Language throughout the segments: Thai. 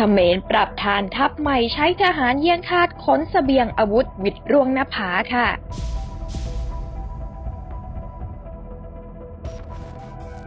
เขมรปรับฐานทัพใหม่ใช้ทหารเยี่ยงคาสขนเสบียงอาวุธวิดร่วงหน้าผาค่ะ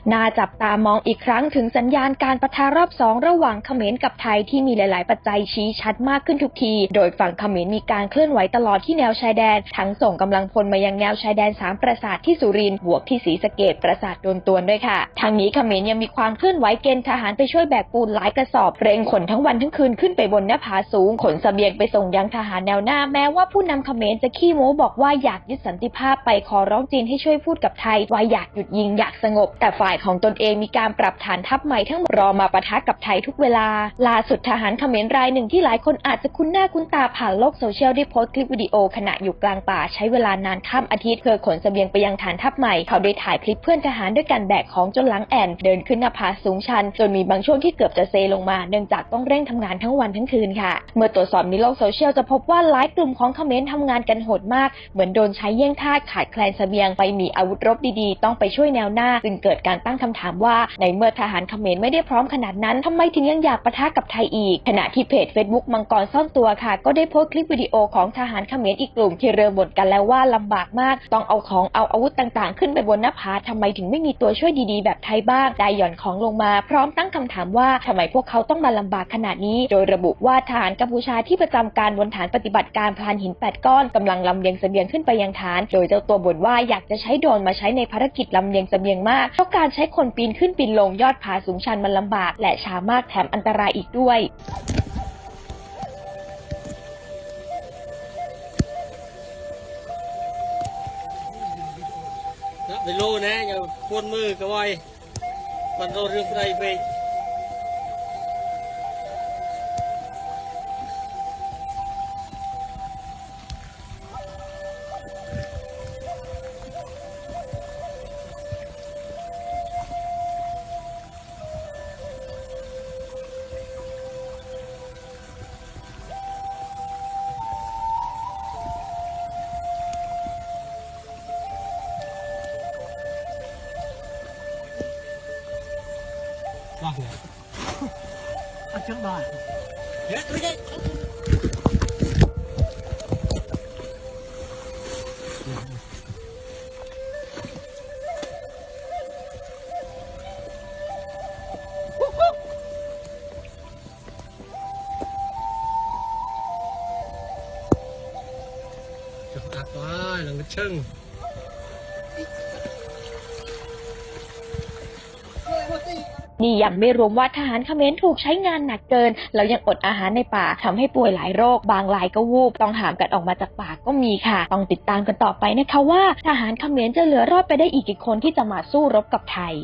น่าจับตามองอีกครั้งถึงสัญญาณการประทะรอบสองระหว่างเขมรกับไทยที่มีหลาย ๆ ปัจจัยชี้ชัดมากขึ้นทุกที โดยฝั่งเขมรมีการเคลื่อนไหวตลอดที่แนวชายแดน ทั้งส่งกำลังพลมายังแนวชายแดนสามปราสาทที่สุรินทร์บวกที่ศรีสะเกดปราสาทโดนตวนด้วยค่ะ ทางนี้เขมรยังมีความเคลื่อนไหวเกณฑ์ทหารไปช่วยแบกปูนหลายกระสอบเร่งขนทั้งวันทั้งคืนขึ้นไปบนหน้าผาสูงขนสเสบียงไปส่งยังทหารแนวหน้าแม้ว่าผู้นำเขมรจะขี้โม้บอกว่าอยากยึดสันติภาพไปขอร้องจีนให้ช่วยพูดกับไทยว่าอยากหยุดยิงอยากสงบแต่ฝ่ายของตนเองมีการปรับฐานทัพใหม่ทั้งรอมาปะทะกับไทยทุกเวลา ล่าสุดทหารเขมรรายหนึ่งที่หลายคนอาจจะคุ้นหน้าคุ้นตาผ่านโลกโซเชียลได้โพสต์คลิปวิดีโอขณะอยู่กลางป่าใช้เวลานานข้ามอาทิตย์เพื่อขนเสบียงไปยังฐานทัพใหม่ เขาได้ถ่ายคลิปเพื่อนทหารด้วยการแบกของจนหลังแอนเดินขึ้นหน้าผาสูงชัน จนมีบางช่วงที่เกือบจะเซลงมา เนื่องจากต้องเร่งทำงานทั้งวันทั้งคืนค่ะ เมื่อตรวจสอบในโลกโซเชียลจะพบว่าหลายกลุ่มของเขมรทำงานกันโหดมาก เหมือนโดนใช้เยี่ยงทาสขาดแคลนเสบียงไปมีอาวุธรบดีๆ ต้องไปช่วยแนวหน้าจึงเกิดการตั้งคำถามว่า ในเมื่อทหารเขมรไม่ได้พร้อมขนาดนั้นทำไมถึงยังอยากปะทะกับไทยอีก ขณะที่เพจ Facebook มังกรซ่อนตัวค่ะ ก็ได้โพสต์คลิปวิดีโอของทหารเขมรอีกกลุ่ม ที่เริ่มบ่นกันแล้วว่าลำบากมาก ต้องเอาของเอาอาวุธต่างๆ ขึ้นไปบนหน้าผาทำไมถึงไม่มีตัวช่วยดีๆ แบบไทยบ้างได้หย่อนของลงมา พร้อมตั้งคำถามว่าทำไมพวกเขาต้องมาลำบากขนาดนี้ โดยระบุว่าทหารกัมพูชาที่ประจำการบนฐานปฏิบัติการพลานหิน8ก้อนกำลังลำเลียงเสบียงขึ้นไปยังฐาน โดยเจ้าตัวบ่นว่าอยากจะใช้โดรนมาใช้ในภารกิจลำเลียงเสบียงมากเพราะการใช้คนปีนขึ้นปีนลงยอดผาสูงชันมันลำบาก และช้ามากแถมอันตรายอีกด้วย ណាវាលោណាយកពួនមើលកុំឲ្យបានរករឿងស្ដីពេក Vâng Ăn trước đó à Dễ tôi đây Trời ơi, là ngực chân. นี่ยังไม่รวมว่าทหารเขมรถูกใช้งานหนักเกิน แล้วยังอดอาหารในป่าทำให้ป่วยหลายโรค บางรายก็วูบ ต้องหามกันออกมาจากป่าก็มีค่ะ ต้องติดตามกันต่อไปนะคะว่า ทหารเขมรจะเหลือรอดไปได้อีกกี่คนที่จะมาสู้รบกับไทย